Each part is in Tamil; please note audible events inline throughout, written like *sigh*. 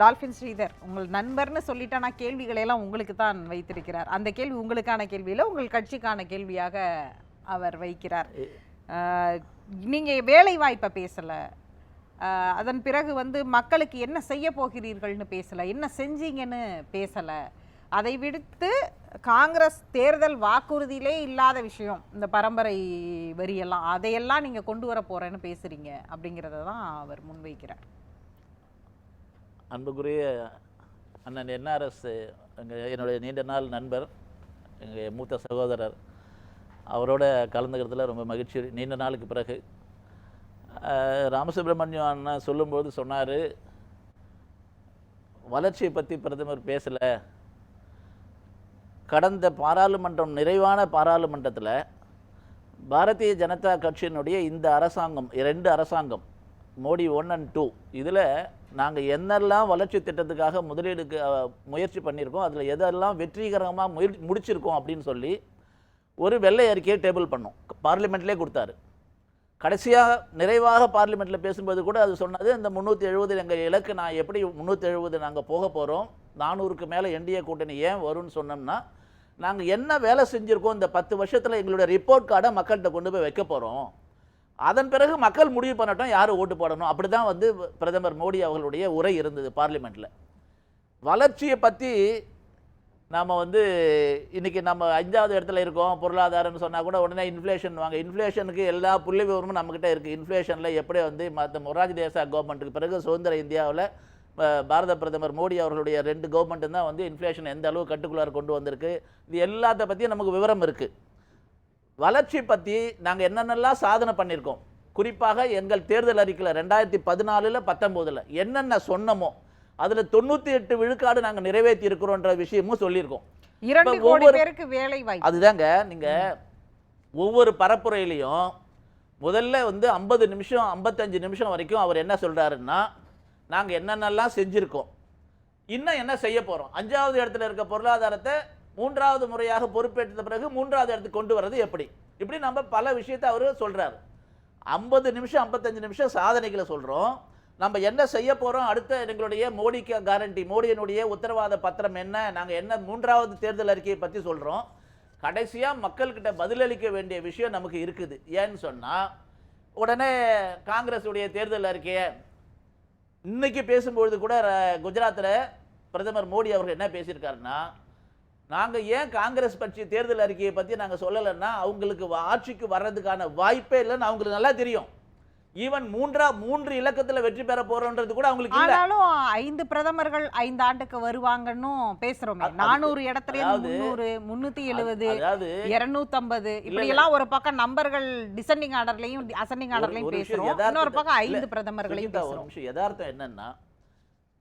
டால்ஃபின் ஸ்ரீதர் உங்கள் நண்பர்னு சொல்லிட்டா நான் கேள்விகளை எல்லாம் உங்களுக்கு தான் வைத்திருக்கிறார். அந்த கேள்வி உங்களுக்கான கேள்வியில உங்கள் கட்சிக்கான கேள்வியாக அவர் வைக்கிறார். ஆஹ், நீங்க வேலை வாய்ப்பை பேசல. அதன் பிறகு வந்து மக்களுக்கு என்ன செய்ய போகிறீர்கள்னு பேசல என்ன செஞ்சீங்கன்னு பேசல. அதை விடுத்து காங்கிரஸ் தேர்தல் வாக்குறுதியிலே இல்லாத விஷயம் இந்த பரம்பரை வரியெல்லாம் அதையெல்லாம் நீங்க கொண்டு வர போறேன்னு பேசுறீங்க அப்படிங்கிறத தான் அவர் முன்வைக்கிறார். அன்புக்குரிய அண்ணன் என்ஆர்எஸ் எங்கள் என்னுடைய நீண்ட நாள் நண்பர் எங்கள் மூத்த சகோதரர். அவரோட கலந்துக்கிறதுல ரொம்ப மகிழ்ச்சி. நீண்ட நாளுக்கு பிறகு ராமசுப்ரமணியம் அண்ணன் சொல்லும்போது சொன்னார் வளர்ச்சியை பற்றி பிரதமர் பேசலை. கடந்த பாராளுமன்றம் நிறைவான பாராளுமன்றத்தில் பாரதிய ஜனதா கட்சியினுடைய இந்த அரசாங்கம் ரெண்டு அரசாங்கம் மோடி ஒன் அண்ட் டூ இதில் நாங்கள் என்னெல்லாம் வளர்ச்சி திட்டத்துக்காக முதலீடுக்கு முயற்சி பண்ணியிருக்கோம் அதில் எதெல்லாம் வெற்றிகரமாக முயற்சி முடிச்சிருக்கோம் அப்படின்னு சொல்லி ஒரு வெள்ளை அறிக்கையை டேபிள் பண்ணோம். பார்லிமெண்ட்லேயே கொடுத்தாரு. கடைசியாக நிறைவாக பார்லிமெண்ட்டில் பேசும்போது கூட அது சொன்னது இந்த முந்நூற்றி எழுபது எங்கள் இலக்கு நான் எப்படி முந்நூற்றி எழுபது நாங்கள் போக போகிறோம் நானூறுக்கு மேலே என்டிஏ கூட்டணி ஏன் வரும்னு சொன்னோம்னா நாங்கள் என்ன வேலை செஞ்சுருக்கோம் இந்த பத்து வருஷத்தில் எங்களுடைய ரிப்போர்ட் கார்டை மக்கள்கிட்ட கொண்டு போய் வைக்க போகிறோம் அதன் பிறகு மக்கள் முடிவு பண்ணட்டும் யார் ஓட்டு போடணும்? அப்படி தான் வந்து பிரதமர் மோடி அவர்களுடைய உரை இருந்தது பார்லிமெண்ட்டில் வளர்ச்சியை பற்றி நாம் வந்து இன்றைக்கி நம்ம அஞ்சாவது இடத்துல இருக்கோம் பொருளாதாரம்னு சொன்னால் கூட உடனே இன்ஃப்ளேஷன் வாங்க. இன்ஃப்ளேஷனுக்கு எல்லா புள்ளி விவரமும் நம்மக்கிட்ட இருக்குது இன்ஃப்ளேஷனில் எப்படி வந்து மற்ற மொராஜ் தேசா கவர்மெண்ட்டுக்கு பிறகு சுதந்திர இந்தியாவில் பாரத பிரதமர் மோடி அவர்களுடைய ரெண்டு கவர்மெண்ட்டும் தான் வந்து இன்ஃப்ளேஷன் எந்த அளவு கட்டுக்குள்ளார கொண்டு வந்திருக்கு? இது எல்லாத்த பற்றியும் நமக்கு விவரம் இருக்குது வளர்ச்சி பற்றி நாங்கள் என்னென்னலாம் சாதனை பண்ணியிருக்கோம்? குறிப்பாக எங்கள் தேர்தல் அறிக்கையில் ரெண்டாயிரத்தி பதினாலில் பத்தொம்போதில் என்னென்ன சொன்னமோ அதில் தொண்ணூற்றி எட்டு விழுக்காடு நாங்கள் நிறைவேற்றி இருக்கிறோன்ற விஷயமும் சொல்லியிருக்கோம். ஒவ்வொரு- பேருக்கு வேலை வாய்ப்பு. அதுதாங்க நீங்கள் ஒவ்வொரு பரப்புரையிலையும் முதல்ல வந்து ஐம்பது நிமிஷம் ஐம்பத்தஞ்சு நிமிஷம் வரைக்கும் அவர் என்ன சொல்கிறாருன்னா நாங்கள் என்னென்னலாம் செஞ்சுருக்கோம். இன்னும் என்ன செய்ய போகிறோம் அஞ்சாவது இடத்துல இருக்க பொருளாதாரத்தை மூன்றாவது முறையாக பொறுப்பேற்ற பிறகு மூன்றாவது இடத்துக்கு கொண்டு வர்றது எப்படி? இப்படி நம்ம பல விஷயத்தை அவர் சொல்கிறாரு ஐம்பது நிமிஷம் ஐம்பத்தஞ்சு நிமிஷம் சாதனைகளை சொல்கிறோம் நம்ம என்ன செய்ய போகிறோம் அடுத்த எங்களுடைய மோடிக்கு கேரண்டி மோடியினுடைய உத்தரவாத பத்திரம் என்ன? நாங்கள் என்ன மூன்றாவது தேர்தல் அறிக்கையை பற்றி சொல்கிறோம் கடைசியாக மக்கள்கிட்ட பதிலளிக்க வேண்டிய விஷயம் நமக்கு இருக்குது. ஏன்னு சொன்னால் உடனே காங்கிரஸுடைய தேர்தல் அறிக்கையை இன்னைக்கு பேசும்பொழுது கூட குஜராத்தில் பிரதமர் மோடி அவர்கள் என்ன பேசியிருக்காருன்னா நாங்கள் ஏன் காங்கிரஸ் கட்சி தேர்தல் அறிக்கையை பற்றி நாங்கள் சொல்லலைன்னா அவங்களுக்கு ஆட்சிக்கு வர்றதுக்கான வாய்ப்பே இல்லைன்னு அவங்களுக்கு நல்லா தெரியும். ஈவன் மூன்றா மூன்று இலக்கத்தில் வெற்றி பெற போறோன்றது கூட அவங்களுக்கு ஆனாலும் ஐந்து பிரதமர்கள் ஐந்து ஆண்டுக்கு வருவாங்கன்னு பேசுறோமே. நானூறு இடத்துல முந்நூறு முன்னூத்தி எழுபது அதாவது இருநூத்தம்பது இப்படி எல்லாம் ஒரு பக்கம் நம்பர்கள் டிசெண்டிங் ஆர்டர்லயும் அசெண்டிங் ஆர்டர்லயும் பேசுறோம். இன்னொரு பக்கம் ஐந்து பிரதமர்களையும் பேசுறோம். யதார்த்தம் என்னன்னா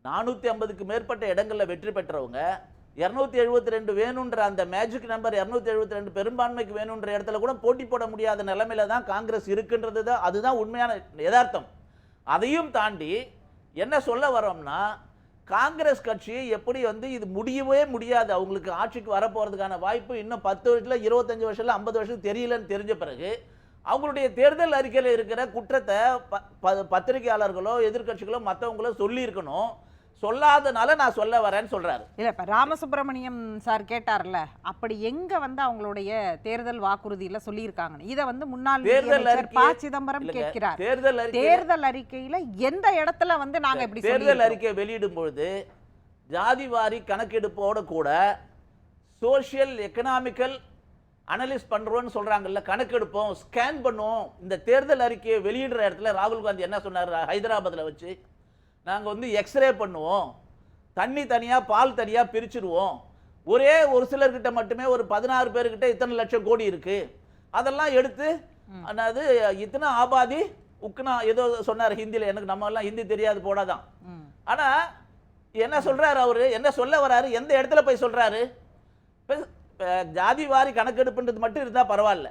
நானூற்றி ஐம்பதுக்கு மேற்பட்ட இடங்கள்ல வெற்றி பெற்றவங்க இரநூத்தி எழுபத்தி ரெண்டு வேணுன்ற அந்த மேஜிக் நம்பர் இரநூத்தி எழுபத்தி ரெண்டு பெரும்பான்மைக்கு வேணுன்ற இடத்துல கூட போட்டி போட முடியாத நிலைமையில தான் காங்கிரஸ் இருக்குன்றது தான் அதுதான் உண்மையான யதார்த்தம். அதையும் தாண்டி என்ன சொல்ல வரோம்னா காங்கிரஸ் கட்சி எப்படி வந்து இது முடியவே முடியாது அவங்களுக்கு ஆட்சிக்கு வரப்போகிறதுக்கான வாய்ப்பு இன்னும் பத்து வருஷத்தில் இருபத்தஞ்சி வருஷத்தில் ஐம்பது வருஷத்துக்கு தெரியலன்னு தெரிஞ்ச பிறகு அவங்களுடைய தேர்தல் அறிக்கையில் இருக்கிற குற்றத்தை ப- ப- பத்திரிகையாளர்களோ எதிர்க்கட்சிகளோ மற்றவங்களோ சொல்லியிருக்கணும். சொல்லாதனால நான் சொல்ல வரேன்னு சொல்றாரு. இல்ல இப்ப ராமசுப்ரமணியம் சார் கேட்டார்ல அப்படி எங்க வந்து அவங்களுடைய தேர்தல் வாக்குறுதியில சொல்லியிருக்காங்கன்னு? இத வந்து முன்னாள் தேர்தல் ப சிதம்பரம் கேட்கிறார். தேர்தல் தேர்தல் அறிக்கையில எந்த இடத்துல வந்து நாங்க இப்படி தேர்தல் சொல்லியிருக்கோம்? அறிக்கை வெளியிடும் பொழுது ஜாதிவாரி கணக்கெடுப்போட கூட சோஷியல் எக்கனாமிக்கல் அனலிஸ் பண்றோம்னு சொல்றாங்கல்ல கணக்கெடுப்போம் ஸ்கேன் பண்ணுவோம். இந்த தேர்தல் அறிக்கையை வெளியிடுற இடத்துல ராகுல் காந்தி என்ன சொன்னார் ஹைதராபாத்ல வச்சு? நாங்க வந்து எக்ஸ்ரே பண்ணுவோம். தண்ணி தனியா பால் தனியா பிரிச்சிருவோம் ஒரே ஒரு சிலர்கிட்ட மட்டுமே ஒரு பதினாறு பேர்கிட்ட இத்தனை லட்சம் கோடி இருக்கு. அதெல்லாம் எடுத்து அதாவது இத்தனை ஆபாதி உக்னா ஏதோ சொன்னார் ஹிந்தியில் எனக்கு நம்ம எல்லாம் ஹிந்தி தெரியாது போடாதான். ம். ஆனா என்ன சொல்றாரு அவரு? என்ன சொல்ல வராரு? எந்த இடத்துல போய் சொல்றாரு? இப்ப, ஜாதி வாரி கணக்கெடுப்புன்றது மட்டும் இருந்தா பரவாயில்ல.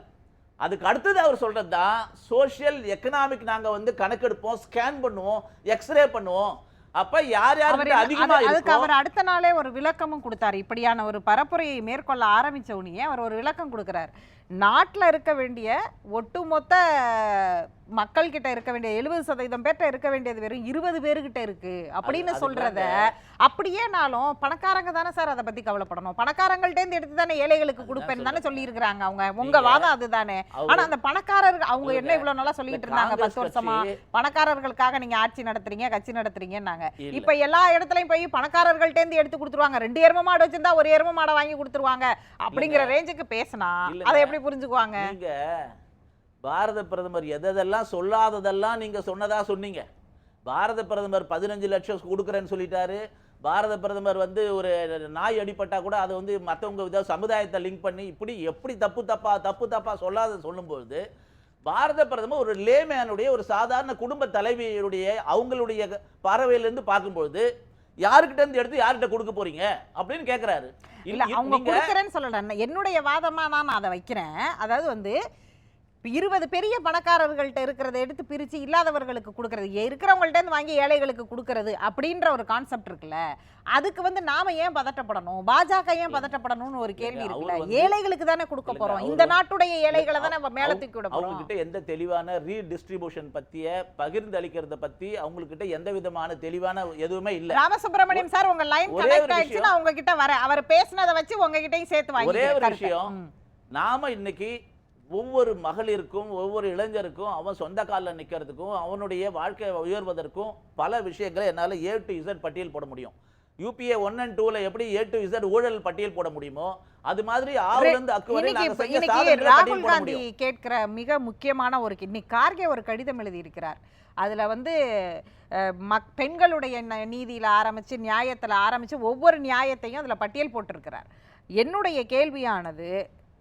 அதுக்கு அடுத்தது அவர் சொல்றது தான் சோஷியல் எக்கனாமிக் நாங்க வந்து கணக்கெடுப்போம் ஸ்கேன் பண்ணுவோம் எக்ஸ்ரே பண்ணுவோம். அப்ப யார் என்ன- அதிகமா அது- அதுக்கு அவர் அடுத்த நாளே ஒரு விளக்கமும் கொடுத்தாரு. இப்படியான ஒரு பரப்புரையை மேற்கொள்ள ஆரம்பிச்ச உடனே அவர் ஒரு விளக்கம் கொடுக்கிறார். நாட்டுல இருக்க வேண்டிய ஒட்டுமொத்த மக்கள் கிட்ட இருக்க வேண்டிய எழுபது சதவீதம் பேர்ட்ட இருக்க வேண்டியது வெறும் இருபது பேருகிட்ட இருக்கு அப்படின்னு சொல்றத அப்படியேனாலும் பணக்காரங்க தானே சார் அதை பத்தி கவலைப்படணும் பணக்காரங்கள்ட்ட இருந்து எடுத்து தானே ஏழைகளுக்கு அதுதான் கொடுப்பேன்னு தானே. சொல்லி இருக்கிறாங்க அவங்க உங்க நீங்க- வாதம் அதுதானே ஆனா அந்த பணக்காரர்கள் அவங்க என்ன. இவ்வளவு நாளா இந்த சொல்லிட்டு இருந்தாங்க பத்து வருஷமா பணக்காரர்களுக்காக நீங்க ஆட்சி நடத்துறீங்க கட்சி நடத்துறீங்கன்னாங்க இல்ல. இப்ப எல்லா இடத்துலயும் போய் பணக்காரர்கள்ட்ட இருந்து எடுத்து கொடுத்துருவாங்க ரெண்டு எரும மாடு வச்சிருந்தா ஒரு எரும மாடை வாங்கி கொடுத்துருவாங்க அப்படிங்கிற ரேஞ்சுக்கு பேசினா. அதை எப்படி புரிஞ்சுக்குவாங்க? நீங்க பாரத பிரதமர் எதெல்லாம் சொல்லாததெல்லாம் நீங்க சொன்னதா சொன்னீங்க. பாரத பிரதமர் பதினஞ்சு லட்சம் கொடுக்குறேன்னு சொல்லிட்டாரு. பாரத பிரதமர் வந்து ஒரு நாய் அடிப்பட்டால் கூட அதை வந்து மற்றவங்க வித சமுதாயத்தை லிங்க் பண்ணி இப்படி எப்படி தப்பு தப்பா தப்பு தப்பா சொல்லாத சொல்லும்பொழுது பாரத பிரதமர் ஒரு லேமேனுடைய ஒரு சாதாரண குடும்ப தலைவியுடைய அவங்களுடைய பார்வையிலிருந்து பார்க்கும்பொழுது யாருக்கிட்ட இருந்து எடுத்து யார்கிட்ட கொடுக்க போறீங்க அப்படின்னு கேட்கிறாரு இல்ல அவங்க கொடுக்குறேன்னு சொல்லல என்னுடைய வாதமா நான் அதை வைக்கிறேன். அதாவது வந்து இருபது பெரிய பணக்காரர்கள்ட்ட இருக்கிறத எடுத்து பிரிச்சு இல்லாதவர்களுக்கு கொடுக்கறது இருக்கிறவங்கள்ட்ட இருந்து வாங்கி ஏழைகளுக்கு கொடுக்கறது அப்படின்ற ஒரு கான்செப்ட் இருக்குல்ல அதுக்கு வந்து நாம ஏன் பதட்டப்படணும்? பாஜக ஏன் பதட்டப்படணும்னு ஒரு கேள்வி இருக்குல்ல? ஏழைகளுக்கு தானே கொடுக்க போறோம். இந்த நாட்டுடைய ஏழைகளை தானே அவங்க- மேல தூக்கி விட அவங்க கிட்ட எந்த தெளிவான ரீடிஸ்ட்ரிபியூஷன் பத்திய பகிர்ந்து அளிக்கிறத பத்தி அவங்க கிட்ட எந்த விதமான தெளிவான எதுவுமே இல்ல. ராமசுப்ரமணியம் சார் உங்க லைன் ஒரே ஒரு கனெக்ட் ஆயிடுச்சுன்னா உங்க கிட்ட வர அவர் பேசினதை வச்சு உங்ககிட்டயும் சேர்த்து ஒரே ஒரு வாங்கி விஷயம். நாம இன்னைக்கு ஒவ்வொரு மகளிருக்கும் ஒவ்வொரு இளைஞருக்கும் அவன் சொந்த காலில் நிக்கிறதுக்கும் அவனுடைய வாழ்க்கை உயர்வதற்கும் பல விஷயங்களை என்னால ஏ டு இசட் பட்டியல் போட முடியும். யூபிஏ ஒன் அண்ட் டூல எப்படி ஏ டு இசட் ஊழல் பட்டியல் போட முடியுமோ அது மாதிரி ஆவுல இருந்து அக்கு வரை இன்னைக்கு நாங்க இப்ப- செஞ்ச இன்னைக்கு சாதனைகளை ராகுல் காந்தி கேட்கிற மிக முக்கியமான ஒரு இன்னைக்கு கார்கே ஒரு கடிதம் எழுதி இருக்கிறார் அதுல வந்து மக் பெண்களுடைய நீதியில ஆரம்பிச்சு நியாயத்துல ஆரம்பிச்சு ஒவ்வொரு நியாயத்தையும் அதுல பட்டியல் போட்டிருக்கிறார். என்னுடைய கேள்வியானது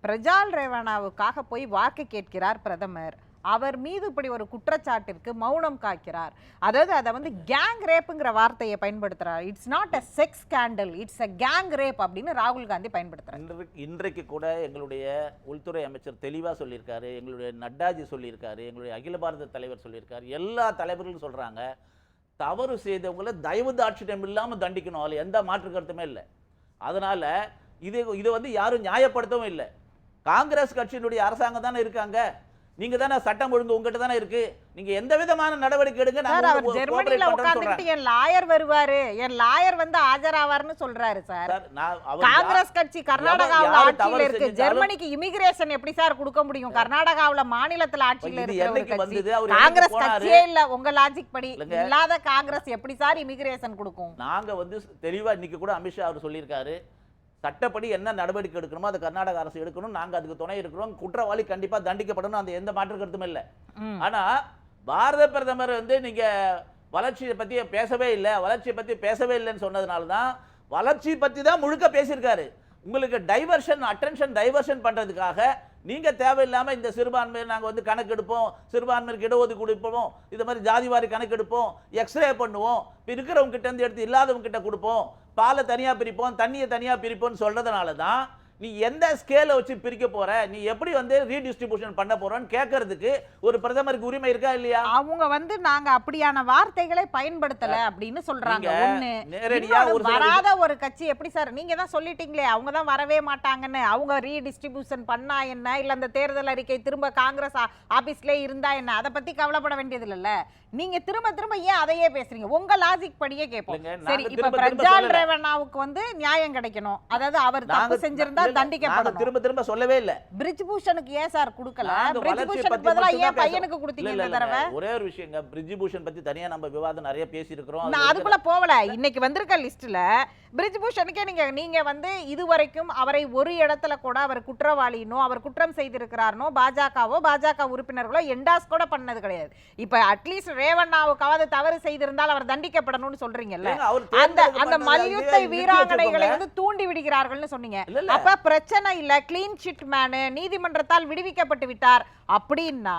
பிரஜால் ரேவணாவுக்காக போய் வாக்கு கேட்கிறார் பிரதமர். அவர் மீது இப்படி ஒரு குற்றச்சாட்டிற்கு மௌனம் காக்கிறார். அதாவது அதை வந்து கேங் ரேப்புங்கிற வார்த்தையை பயன்படுத்துகிறார் it's not a sex scandal it's a gang rape அப்படின்னு ராகுல் காந்தி பயன்படுத்துறார். இன்றைக்கு இன்றைக்கு கூட எங்களுடைய உள்துறை அமைச்சர் தெளிவாக சொல்லியிருக்காரு எங்களுடைய நட்டாஜி சொல்லியிருக்காரு எங்களுடைய அகில பாரத தலைவர் சொல்லியிருக்காரு. எல்லா தலைவர்களும் சொல்கிறாங்க தவறு செய்தவங்களை தயவு தாட்சியம் இல்லாமல் தண்டிக்கணும். அதில் எந்த மாற்று கருத்துமே இல்லை. அதனால் இது இதை வந்து யாரும் நியாயப்படுத்தவும் இல்லை. காங்கிரஸ் கட்சியினுடைய அரசாங்கம் தானே இருக்காங்க நீங்க தானே சட்டம் ஒழுங்கு உங்ககிட்ட தானே இருக்கு? நீங்க எந்த விதமான நடவடிக்கை எடுங்க சார் அவர் ஜெர்மனில. உட்கார்ந்துகிட்டு என் லாயர் வருவாரு. என் லாயர் வந்து ஆஜராவார்னு சொல்றாரு சார். காங்கிரஸ் கட்சி கர்நாடகாவுல ஆட்சியில இருக்கு. ஜெர்மனிக்கு இமிகிரேஷன் எப்படி சார் கொடுக்க முடியும்? கர்நாடகாவுல மாநிலத்துல ஆட்சியில இருக்கிற காங்கிரஸ் கட்சியே இல்ல. உங்க லாஜிக் படி. இல்லாத காங்கிரஸ் எப்படி சார் இமிகிரேஷன் கொடுக்கும்? நாங்க வந்து தெளிவா இன்னைக்கு கூட அமித்ஷா அவர் சொல்லியிருக்காரு. சட்டப்படி என்ன நடவடிக்கை எடுக்கணுமோ அதை கர்நாடக அரசு எடுக்கணும். நாங்க அதுக்கு துணை இருக்கிறோம். குற்றவாளி கண்டிப்பா தண்டிக்கப்படணும். அந்த எந்த மாற்று கருத்தும் இல்லை. ம். ஆனா பாரத பிரதமர் வந்து நீங்க வளர்ச்சியை பத்தி பேசவே இல்லை. வளர்ச்சியை பத்தி பேசவே இல்லைன்னு சொன்னதுனால தான் வளர்ச்சி பத்தி தான் முழுக்க பேசியிருக்காரு. உங்களுக்கு டைவர்ஷன் அட்டென்ஷன் டைவர்ஷன் பண்றதுக்காக நீங்கள் தேவையில்லாமல் இந்த சிறுபான்மையை நாங்கள் வந்து கணக்கெடுப்போம் சிறுபான்மையிற்கு இடஒதுக்கீடு கொடுப்போம் இது மாதிரி ஜாதிவாரி கணக்கெடுப்போம் எக்ஸ்ரே பண்ணுவோம் இப்போ இருக்கிறவங்க கிட்டேருந்து எடுத்து இல்லாதவங்க கிட்ட கொடுப்போம் பாலை தனியாக பிரிப்போம் தண்ணியை தனியாக பிரிப்போம்னு சொல்கிறதுனால தான் நீ எந்த ஸ்கேலை வச்சு பிரிக்க போற? நீ எப்படி வந்து ரீடிஸ்ட்ரிபியூஷன் பண்ண போறன்னு கேட்கறதுக்கு ஒரு பிரதமருக்கு உரிமை இருக்கா இல்லையா? அவங்க வந்து நாங்க அப்படியான வார்த்தைகளை பயன்படுத்தல அப்படின்னு சொல்றாங்க. நேரடியா ஒரு வராத ஒரு கட்சி எப்படி சார்? நீங்க தான் சொல்லிட்டீங்களே அவங்க தான் வரவே மாட்டாங்கன்னு. அவங்க ரீடிஸ்ட்ரிபியூஷன் பண்ணா என்ன? இல்ல அந்த தேர்தல் அறிக்கை திரும்ப காங்கிரஸ் ஆ- ஆபீஸ்லயே இருந்தா என்ன? அதை பத்தி கவலைப்பட வேண்டியது இல்லைல்ல நீங்க திரும்ப திரும்ப ஏன் அதையே பேசுறீங்க? உங்க லாஜிக் படியே கேட்போம் சரி இப்ப சொல்லல. ரேவண்ணாவுக்கு வந்து நியாயம் கிடைக்கணும். அதாவது அவர் தப்பு செஞ்சிருந்தா தண்டிக்கப்படணும் திரும்ப திரும்ப சொல்லவே இல்ல. பிரிஜ் பூஷனுக்கு ஏன் சார் கொடுக்கல? வளர்ச்சியை பூஷனுக்கு பதிலா ஏன் பையனுக்கு. கொடுத்தீங்க இந்த தடவை. ஒரே ஒரு விஷயங்க பிரிஜிபூஷன் பத்தி தனியா நம்ம விவாதம் நிறைய பேசியிருக்கிறோம். நான் அதுக்குள்ள போகல. இன்னைக்கு வந்திருக்க லிஸ்ட்ல பிரிஜ் பூஷனுக்கே நீங்க நீங்க வந்து இதுவரைக்கும் அவரை ஒரு இடத்துல கூட அவர் குற்றவாளினோ அவர் குற்றம் செய்திருக்கிறார்னோ பாஜகவோ பாஜக உறுப்பினர்களோ என்டாஸ் கூட பண்ணது கிடையாது. இப்ப அட்லீஸ்ட் ரேவண்ணாவுக்காவது தவறு செய்திருந்தால் அவர் தண்டிக்கப்படணும்னு சொல்றீங்கல்ல? அந்த அந்த மல்யுத்த வீராங்கனைகளை. வந்து தூண்டி விடுகிறார்கள்னு சொன்னீங்க. அப்ப பிரச்சனை இல்லை கிளீன் சிட் மேனு நீதிமன்றத்தால் விடுவிக்கப்பட்டு விட்டார். அப்படின்னா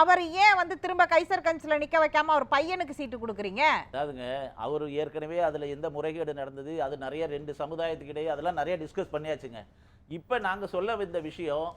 அவர் ஏன் வந்து திரும்ப கைசர் கஞ்சில் நிற்க வைக்காம அவர் பையனுக்கு சீட்டு கொடுக்குறீங்க? அதாவதுங்க அவர் ஏற்கனவே அதில் எந்த முறைகேடு நடந்தது அது நிறைய ரெண்டு சமுதாயத்துக்கிடையே அதெல்லாம் நிறைய டிஸ்கஸ் பண்ணியாச்சுங்க. இப்போ நாங்கள் சொல்ல வந்த விஷயம்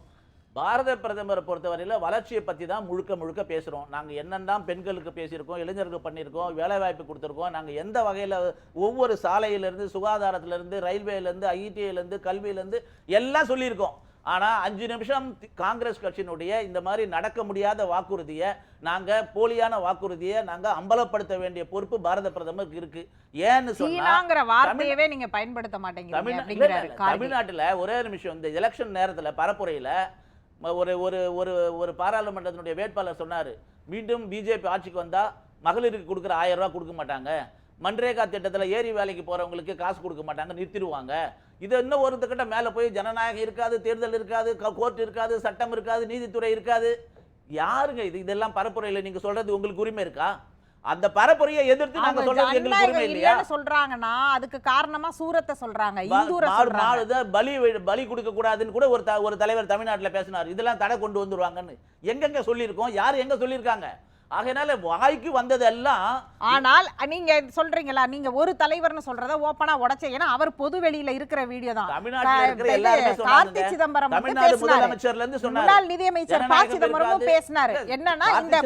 பாரத பிரதமரை பொறுத்தவரையில வளர்ச்சியை பத்தி தான் முழுக்க முழுக்க பேசுறோம். நாங்க என்னெல்லாம் பெண்களுக்கு பேசியிருக்கோம் இளைஞர்களுக்கு பண்ணியிருக்கோம் வேலை வாய்ப்பு கொடுத்துருக்கோம். நாங்க எந்த வகையில ஒவ்வொரு சாலையில இருந்து சுகாதாரத்துல இருந்து ரயில்வேல இருந்து ஐடிஐல இருந்து கல்வியில இருந்து எல்லாம் சொல்லியிருக்கோம். ஆனா அஞ்சு நிமிஷம் காங்கிரஸ் கட்சியினுடைய இந்த மாதிரி நடக்க முடியாத வாக்குறுதியை நாங்க போலியான வாக்குறுதியை நாங்க அம்பலப்படுத்த வேண்டிய பொறுப்பு பாரத பிரதமருக்கு இருக்கு. ஏன்னு சொன்னா சீனாங்கிற வார்த்தையவே நீங்க பயன்படுத்த கார்கே. தமிழ்நாட்டுல ஒரே நிமிஷம் இந்த எலெக்ஷன் நேரத்துல பரப்புரையில ஒரு ஒரு ஒரு ஒரு பாராளுமன்றத்தினுடைய வேட்பாளர் சொன்னார் மீண்டும் பிஜேபி ஆட்சிக்கு வந்தால் மகளிருக்கு கொடுக்குற ஆயிரம் ரூபா கொடுக்க மாட்டாங்க. மன்ரேகா திட்டத்தில் ஏரி வேலைக்கு போகிறவங்களுக்கு காசு கொடுக்க மாட்டாங்க நிறுத்திடுவாங்க. இது இன்னும் ஒருத்தக்கிட்ட மேலே போய் ஜனநாயகம் இருக்காது தேர்தல் இருக்காது கோர்ட் இருக்காது சட்டம் இருக்காது நீதித்துறை இருக்காது? யாருங்க இது? இதெல்லாம் பரப்புரையில் நீங்கள் சொல்கிறது உங்களுக்கு உரிமை இருக்கா? அந்த பரப்புரையை எதிர்த்து நாங்க சொல்றது எங்களுக்கு உரிமை இல்லையா? சொல்றாங்கன்னா அதுக்கு காரணமா சூரத்தை சொல்றாங்க இந்தூரை சொல்றாங்க. பலி பலி கொடுக்க கூடாதுன்னு கூட ஒரு ஒரு தலைவர் தமிழ்நாட்டுல பேசினார். இதெல்லாம் தடை கொண்டு வந்துருவாங்கன்னு. எங்கெங்க சொல்லியிருக்கோம்? யார் எங்க சொல்லியிருக்காங்க? ஆகையினால வாய்க்கு வந்ததெல்லாம் ஆனால் நீங்க சொல்றீங்களா நீங்க ஒரு தலைவர்னு சொல்றத ஓப்பனா உடைச்ச ஏன்னா அவர் பொது வெளியில இருக்கிற வீடியோ தான். தமிழ்நாட்டுல இருக்கிற எல்லாருமே கார்த்தி சிதம்பரம் தமிழ்நாடு முதலமைச்சர்ல இருந்து சொன்னாரு. முன்னாள் நிதியமைச்சர் ப. சிதம்பரமும். பேசினாரு. என்னன்னா இந்த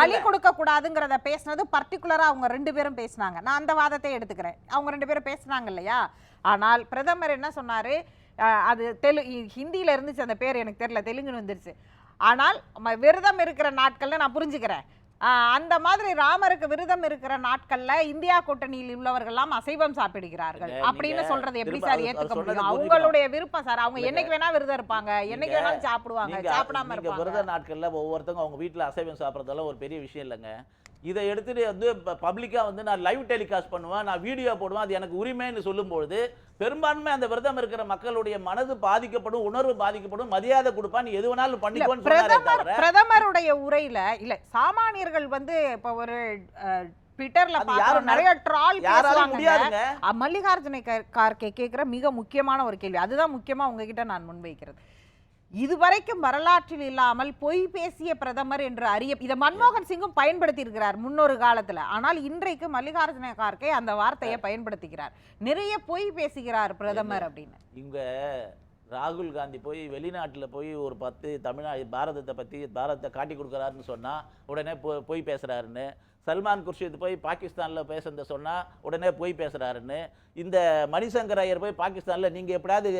பலி. கொடுக்க கூடாதுங்கிறத பேசினது பர்டிகுலரா அவங்க ரெண்டு பேரும் பேசினாங்க. நான் அந்த வாதத்தை எடுத்துக்கிறேன். அவங்க ரெண்டு பேரும் பேசினாங்க இல்லையா? ஆனால் பிரதமர் என்ன சொன்னாரு? அது தெலு ஹிந்தியில இருந்துச்சு அந்த பேர் எனக்கு தெரியல தெலுங்குன்னு வந்துருச்சு. ஆனால் விரதம் இருக்கிற நாட்கள்ல நான் புரிஞ்சுக்கிறேன். அந்த மாதிரி ராமருக்கு விரதம் இருக்கிற நாட்கள்ல இந்தியா கூட்டணியில் உள்ளவர்கள்லாம் அசைவம் சாப்பிடுகிறார்கள். அப்படின்னு சொல்றது எப்படி சார் ஏத்துக்க முடியும். அவங்களுடைய விருப்பம் சார். அவங்க. என்னைக்கு வேணா விரதம் இருப்பாங்க. என்னைக்கு வேணாலும் சாப்பிடுவாங்க. சாப்பிடாம இருப்பாங்க. விரத நாட்கள்ல ஒவ்வொருத்தவங்க அவங்க வீட்ல அசைவம் சாப்பிட்றதெல்லாம் ஒரு பெரிய விஷயம் இல்லைங்க. இதை எடுத்துட்டு வந்து பப்ளிக்கா வந்து நான் லைவ் டெலிகாஸ்ட் பண்ணுவேன் நான் வீடியோ போடுவேன் அது எனக்கு உரிமைன்னு சொல்லும்பொழுது பெரும்பான்மை அந்த விரதம் இருக்கிற மக்களுடைய மனது பாதிக்கப்படும் உணர்வு பாதிக்கப்படும் மரியாதை கொடுப்பா நீ எது வேணாலும் பண்ணிக்கோன்னு பிரதமருடைய உரையில இல்ல சாமானியர்கள் வந்து இப்ப ஒரு ட்விட்டர்ல அது பாக்குற யாரும் நிறைய ட்ரால் பேசுறாங்க மல்லிகார்ஜுன கார்கே கேக்குற மிக முக்கியமான ஒரு கேள்வி. அதுதான் முக்கியமா உங்ககிட்ட நான் முன்வைக்கிறது. இதுவரைக்கும் வரலாற்றில் இல்லாமல் பொய் பேசிய பிரதமர் என்று அறிய இதை மன்மோகன் சிங்கும் பயன்படுத்தி இருக்கிறார் முன்னொரு காலத்துல. ஆனால் இன்றைக்கு மல்லிகார்ஜுன கார்கே அந்த வார்த்தையை பயன்படுத்துகிறார் நிறைய பொய் பேசுகிறார் பிரதமர் அப்படின்னு. இங்க ராகுல் காந்தி போய் வெளிநாட்டுல போய் ஒரு பத்து தமிழ்நா பாரதத்தை பத்தி பாரதத்தை காட்டி கொடுக்குறாருன்னு சொன்னா உடனே பொய் பேசுறாருன்னு சல்மான் குர்ஷித் போய் பாகிஸ்தான்ல பேசுறத சொன்னா உடனே பொய் பேசுறாருன்னு. இந்த மணிசங்கர் ஐயர் போய் பாகிஸ்தான்ல நீங்க எப்படியாவது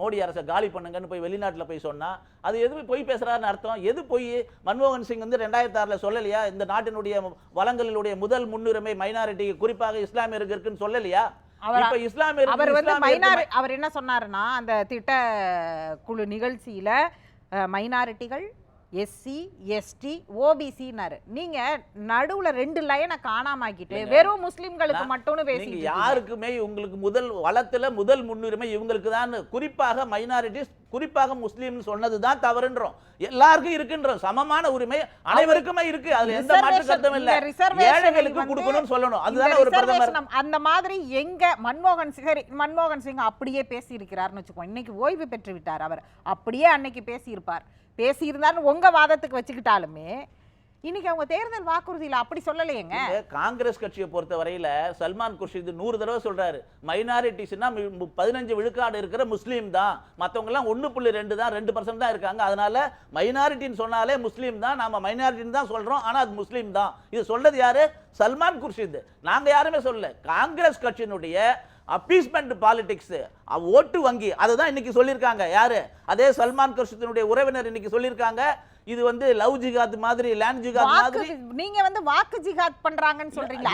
மோடி அரசை காலி பண்ணுங்கன்னு போய் வெளிநாட்டுல போய் சொன்னா அது எது பொய் பேசுறாருன்னு அர்த்தம்? எது பொய்? மன்மோகன் சிங் வந்து ரெண்டாயிரத்தி ஆறுல சொல்லலையா? இந்த நாட்டினுடைய வளங்களினுடைய முதல் முன்னுரிமை மைனாரிட்டி குறிப்பாக இஸ்லாமியருக்கு இருக்குன்னு சொல்லலையா? அவர் இப்ப இஸ்லாமியருக்கு அவர் வந்து மைனாரி அவர் என்ன சொன்னாருன்னா அந்த திட்ட குழு நிகழ்ச்சியில மைனாரிட்டிகள் எஸ்சி எஸ்டி ஓபிசின்னாரு நீங்க நடுவுல ரெண்டு லைனை காணாமாக்கிட்டு. வெறும் முஸ்லிம்களுக்கு மட்டும்னு பேசிட்டு யாருக்குமே உங்களுக்கு முதல் வளத்துல முதல் முன்னுரிமை இவங்களுக்கு தான். குறிப்பாக மைனாரிட்டிஸ் குறிப்பாக முஸ்லீம்னு சொன்னதுதான் தவறுன்றோம். எல்லாருக்கும் இருக்குன்றோம். சமமான உரிமை அனைவருக்குமே இருக்கு. அதுல எந்த மாற்று கருத்தும் இல்ல. ஏழைகளுக்கு வந்து கொடுக்கணும்னு சொல்லணும். அதுதானே ஒரு பிரதமர் அந்த மாதிரி எங்க மன்மோகன் சிங் மன்மோகன் சிங் அப்படியே பேசி இருக்கிறார்னு வச்சுக்கோ இன்னைக்கு ஓய்வு பெற்று விட்டார் அவர். அப்படியே அன்னைக்கு பேசியிருப்பார். பேசியிருந்தாருன்னு உங்கள் வாதத்துக்கு வச்சுக்கிட்டாலுமே இன்னைக்கு அவங்க தேர்தல் வாக்குறுதியில் அப்படி சொல்லலையேங்க. காங்கிரஸ் கட்சியை பொறுத்த வரையில சல்மான் குர்ஷித் நூறு தடவை சொல்றாரு. மைனாரிட்டிஸ்னா பதினஞ்சு விழுக்காடு இருக்கிற முஸ்லீம் தான். மத்தவங்க எல்லாம் புள்ளி ரெண்டு தான் ரெண்டு பர்சன்ட் தான் இருக்காங்க. அதனால மைனாரிட்டின்னு சொன்னாலே முஸ்லீம் தான் நாம மைனாரிட்டின்னு தான் சொல்றோம். ஆனால் அது முஸ்லீம் தான். இது சொல்றது யாரு? சல்மான் குர்ஷித். நாங்க யாருமே சொல்லல. காங்கிரஸ் கட்சியினுடைய அப்பீஸ்மெண்ட் பாலிடிக்ஸ் ஓட்டு வங்கி அதை தான் இன்னைக்கு சொல்லியிருக்காங்க. யாரு? அதே சல்மான் குர்ஷித்தினுடைய உறவினர் இன்னைக்கு சொல்லியிருக்காங்க. இது வந்து லவ் ஜிகாத் மாதிரி லேண்ட் ஜிகாத் மாதிரி. நீங்க வந்து வாக்கு ஜிகாத் பண்றாங்கன்னு சொல்றீங்க.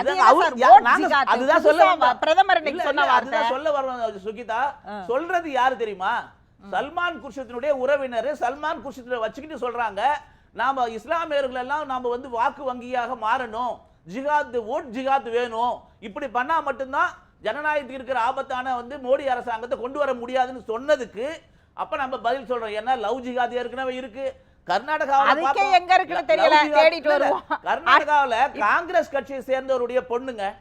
அதுதான் சொல்ல. பிரதமர் அதுதான் சொல்ல வருவேன் சுகிதா. சொல்றது யாரு தெரியுமா? சல்மான் குர்ஷித்தினுடைய உறவினர் சல்மான் குர்ஷித்தை வச்சுக்கிட்டு சொல்றாங்க. நாம இஸ்லாமியர்கள் எல்லாம் நாம வந்து வாக்கு வங்கியாக மாறணும். ஜிகாத் ஓட் ஜிகாத் வேணும். இப்படி பண்ணா மட்டும்தான் ஜனநாயகத்துக்கு இருக்கிற ஆபத்தான வந்து மோடி அரசாங்கத்தை கொண்டு வர முடியாதுன்னு சொன்னதுக்கு அப்ப நம்ம பதில் சொல்றோம். ஏன்னா லவ் ஜிகாத் ஏற்கனவே இருக்கு. கர்நாடகாவுல. எங்க இருக்குன்னு லவ் தெரியல, ஜிகாத் தேடிட்டு இல்ல, வருவோம். கர்நாடகாவுல காங்கிரஸ் கட்சியை சேர்ந்தவருடைய பொண்ணுங்க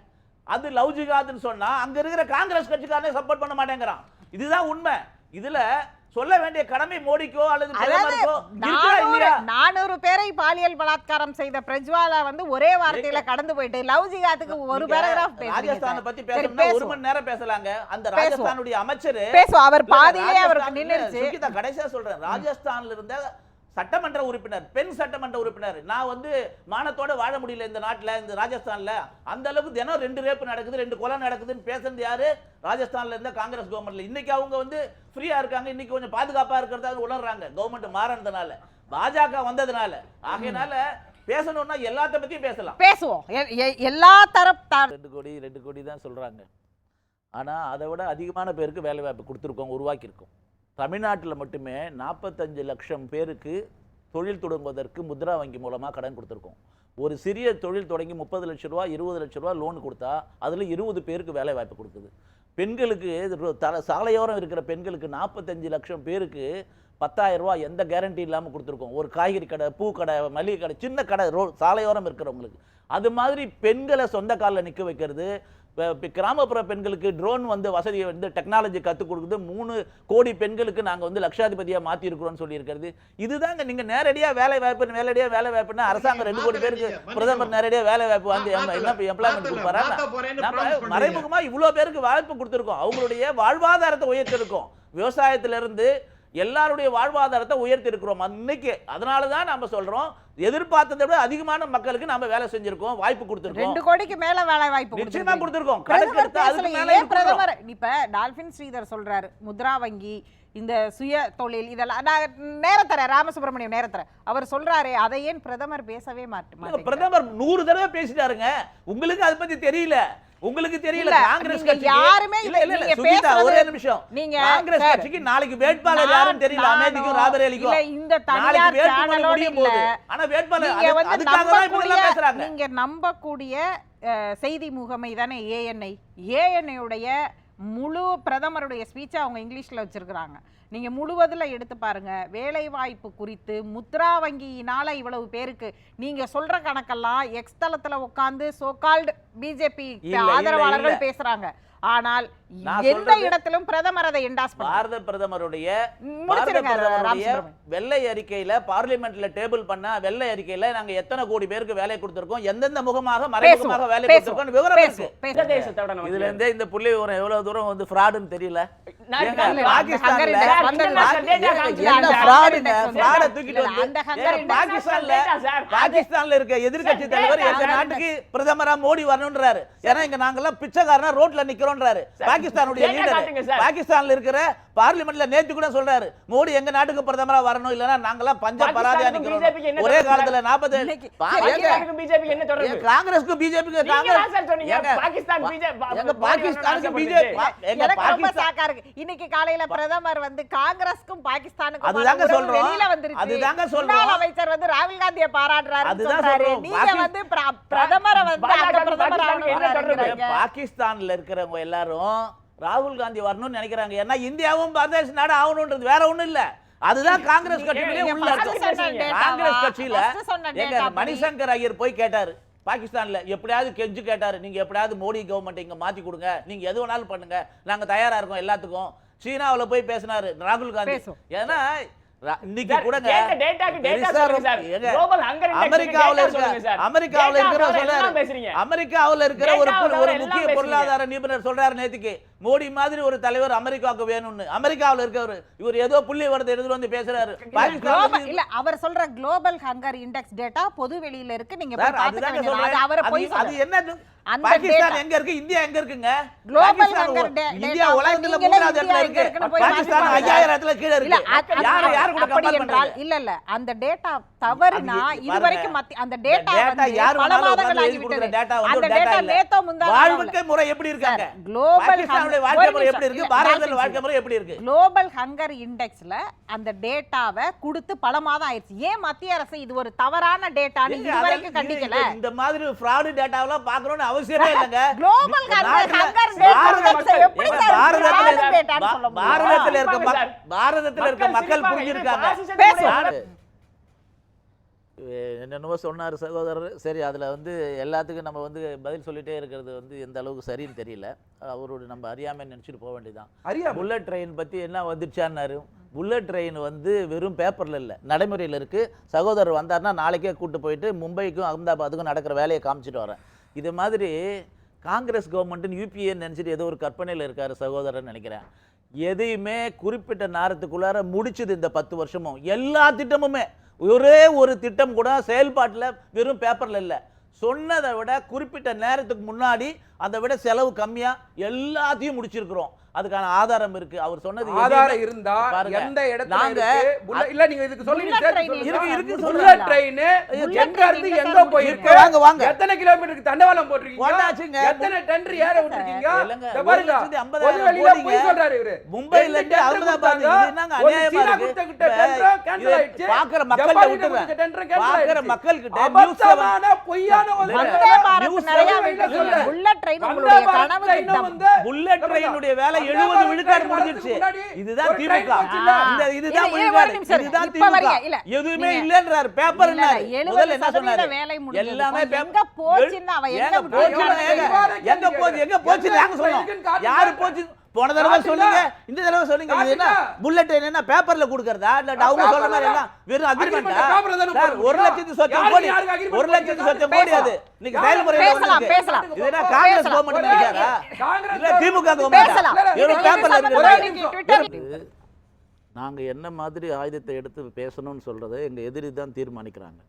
அது லவ் ஜிகாத்னு சொன்னா அங்க இருக்கிற காங்கிரஸ் கட்சிக்காரனே சப்போர்ட் பண்ண மாட்டேங்கிறான். இதுதான் உண்மை. இதுல சொல்ல வேண்டிய கடமை மோடிக்கோ அல்லது நானூறு பேரை பாலியல் பலாத்காரம் செய்த பிரஜ்வாலா வந்து ஒரே வார்த்தையில கடந்து போயிட்டு லவ் ஜிகாத்துக்கு ஒரு பேராகிராஃப் ராஜஸ்தானை பத்தி பேசணும்னா ஒரு மணி நேரம் பேசலாங்க. அந்த. ராஜஸ்தானுடைய அமைச்சர் பேசுவோம். அவர் பாதியிலே அவருக்கு நின்னுருச்சு கடைசியா சொல்றேன். ராஜஸ்தான்ல இருந்த சட்டமன்ற உறுப்பினர் பெண் சட்டமன்ற உறுப்பினர். நான் வந்து மானத்தோட வாழ முடியல இந்த நாட்டுல இந்த ராஜஸ்தான்ல. அந்த அளவுக்கு தினம் ரெண்டு ரேப்பு நடக்குது ரெண்டு கொலை நடக்குதுன்னு பேசுறது யாரு? ராஜஸ்தான்ல இருந்த காங்கிரஸ் கவர்மெண்ட்ல இன்னைக்கு அவங்க வந்து ஃப்ரீயா இருக்காங்க இன்னைக்கு கொஞ்சம் பாதுகாப்பா இருக்கிறதா உணர்றாங்க. கவர்மெண்ட் மாறினதுனால பாஜக வந்ததுனால. ஆகையினால பேசணும்னா எல்லாத்த பத்தியும் பேசலாம். பேசுவோம். எல்லா தரப்பு ரெண்டு கோடி ரெண்டு கோடி தான் சொல்றாங்க. ஆனா அதை விட அதிகமான பேருக்கு வேலை வாய்ப்பு கொடுத்துருக்கோம் உருவாக்கியிருக்கோம். தமிழ்நாட்டில் மட்டுமே நாற்பத்தஞ்சு லட்சம் பேருக்கு தொழில் தொடங்குவதற்கு முத்ரா வங்கி மூலமாக கடன் கொடுத்துருக்கோம். ஒரு சிறிய தொழில் தொடங்கி முப்பது லட்ச ரூபா இருபது லட்ச ரூபா லோன் கொடுத்தா அதில் இருபது பேருக்கு வேலை வாய்ப்பு கொடுக்குது. பெண்களுக்கு இது தல சாலையோரம் இருக்கிற பெண்களுக்கு நாற்பத்தஞ்சு லட்சம் பேருக்கு பத்தாயிரம் ரூபா எந்த கேரண்டி இல்லாமல் கொடுத்துருக்கோம். ஒரு காய்கறி கடை பூ கடை மளிகை கடை சின்ன கடை ரோ சாலையோரம் இருக்கிறவங்களுக்கு. அது மாதிரி பெண்களை சொந்த காலில் நிற்க வைக்கிறது கிராமப்புற பெண்களுக்கு ட்ரோன் வந்து வசதியை வந்து டெக்னாலஜி கற்றுக் கொடுக்குது. மூணு கோடி பெண்களுக்கு நாங்கள் வந்து லட்சாதிபதியாக மாற்றிருக்கிறோம்னு சொல்லியிருக்கிறது. இதுதாங்க நீங்கள் நேரடியாக வேலை வாய்ப்பு நேரடியாக வேலை வாய்ப்புன்னா அரசாங்கம் ரெண்டு கோடி பேருக்கு பிரதமர் நேரடியாக வேலை வாய்ப்பு வந்து என்ன எம்ப்ளாய்மெண்ட் கொடுப்பாரா? நம்ம மறைமுகமா இவ்வளோ பேருக்கு வாய்ப்பு கொடுத்துருக்கோம். அவங்களுடைய வாழ்வாதாரத்தை உயர்த்திருக்கோம். விவசாயத்திலிருந்து எல்லாருடைய வாழ்வாதாரத்தை உயர்த்திருக்கிறோம். இன்னைக்கு அதனால தான் நம்ம சொல்றோம் எதிர்பார்த்ததை விட அதிகமான மக்களுக்கு நாம வேலை செஞ்சிருக்கோம் வாய்ப்பு கொடுத்துருக்கோம் ரெண்டு கோடிக்கு மேல வேலை வாய்ப்பு நிச்சயமா. கொடுத்துருக்கோம் கணக்கு எடுத்து அதுக்கு. மேல பிரதமர் இப்ப டால்பின் ஸ்ரீதர் சொல்றாரு முத்ரா வங்கி இந்த சுய தொழில் இதெல்லாம் நான் நேரத்தர ராமசுப்ரமணியம் நேரத்தர அவர் சொல்றாரு அதை ஏன் பிரதமர் பேசவே மாட்ட மாட்டேங்கிறார்? பிரதமர் நூறு தடவை பேசிட்டாருங்க. உங்களுக்கு அதை பத்தி தெரியல. உங்களுக்கு தெரியல இல்ல, காங்கிரஸ் யாருமே இல்ல இல்ல இல்ல பேசுறது- ஒரே நிமிஷம். நீங்க காங்கிரஸ் கட்சிக்கு நாளைக்கு வேட்பாளர் யாருன்னு தெரியல அமேதிக்கும் இல்ல ராபரேலிக்கும் இந்த நாளைக்கு சேனலோட முடியும் இல்ல. போது. ஆனா வேட்பாளர் அதுக்காக தான் இப்படி எல்லாம் பேசுறாங்க. நீங்க நம்பக்கூடிய செய்தி முகமை தானே ஏஎன்ஐ. ஏஎன்ஐ முழு பிரதமருடைய ஸ்பீச்சை அவங்க இங்கிலீஷ்ல வச்சிருக்கிறாங்க. நீங்க முழுவதுல எடுத்து பாருங்க. வேலை வாய்ப்பு குறித்து முத்ரா வங்கியினால இவ்வளவு பேருக்கு நீங்க சொல்ற கணக்கெல்லாம் எக்ஸ் தளத்துல உட்கார்ந்து சோகால்டு பிஜேபி ஆதரவாளர்கள் இல்ல. ஆனால் நான் எந்த இடத்திலும் பிரதமர் அதை என்டாஸ் பாரத பிரதமருடைய பாரத பிரதமருடைய வெள்ளை அறிக்கையில பார்லிமெண்ட்ல டேபிள் பண்ண வெள்ளை அறிக்கையில நாங்க எத்தனை கோடி பேருக்கு வேலை கொடுத்திருக்கோம் எந்தெந்த முகமாக மறைமுகமாக வேலை கொடுத்திருக்கோம் விவரம் இருக்கு. இதுல இருந்தே இந்த புள்ளி விவரம் எவ்வளவு தூரம் வந்து ஃப்ராடுன்னு தெரியல. பாகிஸ்தான்ல இருக்க தலைவர் data, எங்க sir. நாட்டுக்கு பிரதமரா மோடி வரணும்ன்றாரு. ஏன்னா இங்க நாங்கெல்லாம் பிச்சைக்காரனா ரோட்ல நிக்கிறோம்ன்றாரு பாகிஸ்தானுடைய லீடர். பாகிஸ்தான்ல இருக்கிற பார்லிமெண்ட்ல நேத்து கூட சொல்றாரு. மோடி எங்க நாட்டுக்கு பிரதமரா வரணும் இல்லனா நாங்கெல்லாம் பஞ்ச பராதியா நிக்கிறோம் ஒரே காலத்துல 40 இன்னைக்கு- பா- சரி, ஏங்க, பாகிஸ்தானுக்கும் பிஜேபி என்ன தொடர்பு? பிஜேபிக்கு பாகிஸ்தான் BJP எங்க பாகிஸ்தானுக்கு பிஜேபி. எங்க பாகிஸ்தான் இன்னைக்கு காலையில பிரதமர் வந்து காங்கிரஸ்க்கும் பாகிஸ்தானுக்கும் அதுதாங்க சொல்றோம். வெளியில வந்துருச்சு அதுதாங்க சொல்றோம். அமைச்சர் வந்து ராகுல் காந்தியை பாராட்டுறாரு அதுதான். நீங்க வந்து பிர- பிரதமரை வந்து பாகிஸ்தான்ல இருக்கிறவங்க எல்லாரும் ராகுல் காந்தி வரணும்னு நினைக்கிறாங்க ஏன்னா இந்தியாவும் பங்களாதேஷ் நாடு ஆகணும்ன்றது வேற ஒண்ணும் இல்ல அதுதான் காங்கிரஸ் கட்சியிலே உள்ள காங்கிரஸ்? கட்சியில எங்க. மணிசங்கர் ஐயர் போய் கேட்டாரு பாகிஸ்தான்ல எப்படியாவது கெஞ்சு கேட்டாரு நீங்க எப்படியாவது மோடி கவர்மெண்ட் இங்க மாத்தி கொடுங்க நீங்க எது வேணாலும் பண்ணுங்க நாங்க தயாரா இருக்கோம் எல்லாத்துக்கும் சீனாவுல போய் பேசினாரு ராகுல் காந்தி. ஏன்னா இன்னைக்கு க்கு அமெரிக்காவுல data சொல்லுங்க இருக்க சார். அமெரிக்காவுல இருக்கிற சொல்றாரு. அமெரிக்காவுல இருக்கிற ஒரு ஒரு முக்கிய. பொருளாதார நிபுணர் சொல்றாரு நேத்துக்கு மோடி மாதிரி ஒரு தலைவர் அமெரிக்காவுக்கு வேணும்னு. அமெரிக்காவுல இருக்கவர் இவர் ஏதோ புள்ளி வரதை எடுத்துட்டு வந்து பேசுறாரு. இல்ல அவர் சொல்ற குளோபல் ஹங்கர் இண்டெக்ஸ் டேட்டா பொது வெளியில இருக்கு. நீங்க. அது? அந்த பாகிஸ்தான் எங்க இருக்கு? இந்தியா எங்க இருக்குங்க? ஒ- da- இந்தியா உலகத்துல இந்தியா இடத்துல இருக்கு. பாகிஸ்தான் பாத்துக்கோங்க. ஐயாயிரத்துல கீழ இல்ல இருக்கு யாரு யாரு கூட கம்பேர் என்றால் பண்றது? இல்ல இல்ல. அந்த டேட்டா தவறுனா அது இது வரைக்கும் பாருங்க. மத்தி- அந்த டேட்டா வந்து யார் பல மாதங்கள் data வந்து அந்த டேட்டா. நேத்தோ முந்தா வாழ்வுக்கு முறை எப்படி இருக்காங்க? குளோபல் பாகிஸ்தானுடைய வாழ்க்கை முறை எப்படி இருக்கு? பாரதத்துல வாழ்க்கை முறை எப்படி இருக்கு? குளோபல் ஹங்கர் இண்டெக்ஸ்ல அந்த டேட்டாவை கொடுத்து பல மாதம் ஆயிடுச்சு. ஏன் மத்திய அரசு இது ஒரு தவறான டேட்டான்னு இது வரைக்கும் கண்டிக்கல? இந்த- மாதிரி fraud dataவெல்லாம் பார்க்கணும்னு அவசியமே *laughs* இல்லைங்க. குளோபல் ஹங்கர் பாரதத்துல இருக்க பாரதத்துல இருக்க மக்கள் புரிஞ்சிருக்காங்க. என்னென்னவோ சொன்னார் சகோதரர். சரி அதில் வந்து எல்லாத்துக்கும் நம்ம வந்து பதில் சொல்லிட்டே இருக்கிறது வந்து எந்த அளவுக்கு சரின்னு தெரியல. அவரோட நம்ம அறியாமை நினச்சிட்டு போக வேண்டியதான் அறியா புல்லட் ட்ரெயின் பற்றி என்ன வந்துச்சான்னாரு புல்லட் ட்ரெயின் வந்து வெறும் பேப்பரில் இல்லை நடைமுறையில் இருக்குது சகோதரர் வந்தார்னா நாளைக்கே கூட்டு போயிட்டு மும்பைக்கும் அகமதாபாத்துக்கும் நடக்கிற வேலையை காமிச்சிட்டு வரேன். இது மாதிரி காங்கிரஸ் கவர்மெண்ட்டுன்னு யூபிஏன்னு நினச்சிட்டு ஏதோ ஒரு கற்பனையில் இருக்கார் சகோதரன் நினைக்கிறேன். எதையுமே குறிப்பிட்ட நேரத்துக்குள்ளார முடிச்சது இந்த பத்து வருஷமும். எல்லா திட்டமுமே ஒரே ஒரு திட்டம் கூட செயல்பாட்டில் வெறும் பேப்பரில் இல்லை. சொன்னதை விட குறிப்பிட்ட நேரத்துக்கு முன்னாடி அதை விட செலவு கம்மியா எல்லாத்தையும் முடிச்சிருக்கிறோம் அதுக்கான ஆதாரம் இருக்கு அவர் சொன்னது ஆதாரம் இருந்தா எந்த இடத்துல நாங்க- இருக்கு இல்ல நீங்க இதுக்கு சொல்லி. இருக்கு, இருக்கு புல்லட் ட்ரெயின் எங்க இருந்து எங்க போயிருக்கு இப்ப வாங்க, வாங்க. எத்தனை கிலோமீட்டருக்கு தண்டவாளம் போட்டிருக்கீங்க ஒண்ணாச்சுங்க. எத்தனை டெண்டர் ஏற விட்டுருக்கீங்க ஒரு பாருங்க பொது வெளியில. போய் சொல்றாரு இவரு மும்பைல இருந்து அகமதாபாத் என்னங்க ஒரு அநியாயமா இருக்கு? கிட்ட ஆயிடுச்சு. tender cancel பார்க்கிற ஆயிடுச்சு. மக்கள்கிட்ட news அபத்தமான பொய்யான ஒரு நியூஸ் நிறைய. புல்லட் ட்ரெயின் உங்களுடைய கனவு திட்டம். புல்லட் ட்ரெயினுடைய வேலை வந்தே எழுபது பாரத் விழுக்காடு ட்ரெயின் முடிஞ்சிருச்சு. இதுதான் திமுக? இந்த இதுதான் இருங்க. இதுதான் இப்ப திமுக. எதுவுமே இல்லன்றாரு. பேப்பர் இல்ல, என்ன முதல்ல என்ன 70% சொன்னாரு? எல்லாமே எங்க போச்சுன்னு அவ எங்க போச்சு? எங்க போச்சு? நாங்க சொன்னோம். யாரு போச்சு? போன தடவை. சொன்னீங்க இந்த தடவை சொன்னீங்க இது என்ன. புல்லட் ட்ரெயின் என்ன பேப்பர்ல கொடுக்கறதா இல்ல அவங்க சொல்ற மாதிரி. எல்லாம் வெறும் அக்ரிமெண்டா சார் ஒரு. லட்சத்து சொச்சம் கோடி ஒரு லட்சத்து? சொச்சம் கோடி அது யாருக்கு செயல்முறையில பேசலாம், வந்திருக்கு. பேசலாம். இது என்ன காங்கிரஸ். கவர்மெண்ட் நினைக்காரா காங்கிரஸ் இல்ல திமுக. கவர்மெண்ட் வெறும் பேப்பர்ல நீங்க என்ன மாதிரி ஆயுதத்தை எடுத்து பேசணும்னு சொல்கிறத எங்கள் எதிரி தான் தீர்மானிக்கிறாங்க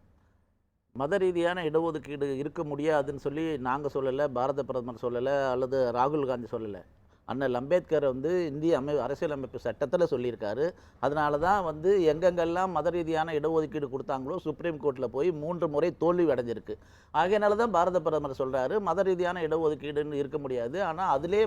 மத ரீதியான இடஒதுக்கீடு இருக்க முடியாதுன்னு சொல்லி நாங்கள் சொல்லலை பாரத பிரதமர் சொல்லலை அல்லது ராகுல் காந்தி சொல்லலை அண்ணல் அம்பேத்கர் வந்து இந்திய அமை அரசியலமைப்பு சட்டத்தில் சொல்லியிருக்காரு. அதனால தான் வந்து எங்கெங்கெல்லாம் மத ரீதியான இடஒதுக்கீடு கொடுத்தாங்களோ சுப்ரீம் கோர்ட்டில் போய் மூன்று முறை தோல்வி அடைஞ்சிருக்கு. ஆகையினால தான் பாரத பிரதமர் சொல்கிறாரு மத ரீதியான இடஒதுக்கீடுன்னு இருக்க முடியாது. ஆனால் அதிலே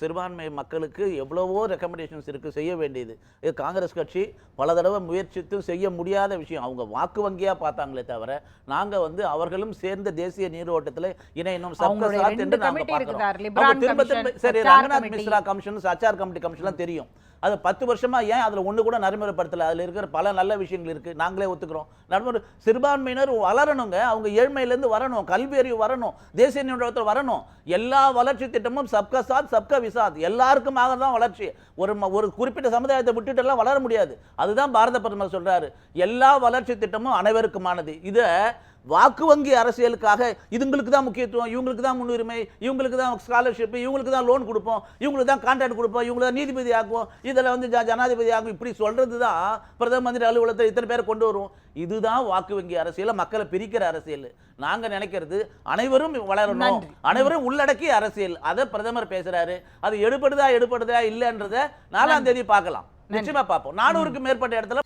சிறுபான்மை மக்களுக்கு எவ்வளவோ ரெக்கமெண்டேஷன்ஸ் இருக்குது செய்ய வேண்டியது. இது காங்கிரஸ் கட்சி பல தடவை முயற்சித்தும் செய்ய முடியாத விஷயம். அவங்க வாக்கு வங்கியாக பார்த்தாங்களே தவிர நாங்கள் வந்து அவர்களும் சேர்ந்த தேசிய நீரோட்டத்தில் இணையணும் சப்கா சாத் என்று நாங்கள் பார்க்கிறோம். திரும்ப திரும்ப சரி ரங்கநாத் மிஸ்ரா கமிஷன் சச்சார் கமிட்டி கமிஷன்லாம் தெரியும். அது பத்து வருஷமா ஏன் அதில் ஒன்று கூட நடைமுறைப்படுத்தல? அதில் இருக்கிற பல நல்ல விஷயங்கள் இருக்கு. நாங்களே ஒத்துக்கிறோம். நடைமுறை சிறுபான்மையினர் வளரணுங்க. அவங்க ஏழ்மையிலேருந்து வரணும். கல்வி அறிவு வரணும். தேசிய நிறுவனத்தில் வரணும். எல்லா வளர்ச்சி திட்டமும் சப்கா சாத் சப்கா விசாத். எல்லாருக்குமாக தான் வளர்ச்சி. ஒரு ஒரு குறிப்பிட்ட சமுதாயத்தை விட்டுட்டெல்லாம் வளர முடியாது. அதுதான் பாரத பிரதமர் சொல்றாரு. எல்லா வளர்ச்சி திட்டமும் அனைவருக்குமானது. இதை வாக்கு வங்கி அரசியலுக்காக இதுங்களுக்கு தான் முக்கியத்துவம் இவங்களுக்கு தான் முன்னுரிமை இவங்களுக்கு தான் ஸ்காலர்ஷிப் இவங்களுக்கு தான் லோன் கொடுப்போம் இவங்களுக்கு தான் கான்ட்ராக்ட் கொடுப்போம் இவங்களுக்கு தான் நீதிபதி ஆக்குவோம் இதில் வந்து ஜனாதிபதி ஆகும் இப்படி சொல்றது தான் பிரதம மந்திரி அலுவலகத்தை இத்தனை பேரை கொண்டு வருவோம் இதுதான் வாக்கு வங்கி அரசியல் மக்களை பிரிக்கிற அரசியல். நாங்க நினைக்கிறது அனைவரும் வளரணும். அனைவரும் உள்ளடக்கிய அரசியல். அதை பிரதமர் பேசுறாரு. அது எடுபடுதா எடுபடுதா இல்லைன்றத நாலாம் தேதி பார்க்கலாம். நிச்சயமா பார்ப்போம். நானூறுக்கும் மேற்பட்ட இடத்துல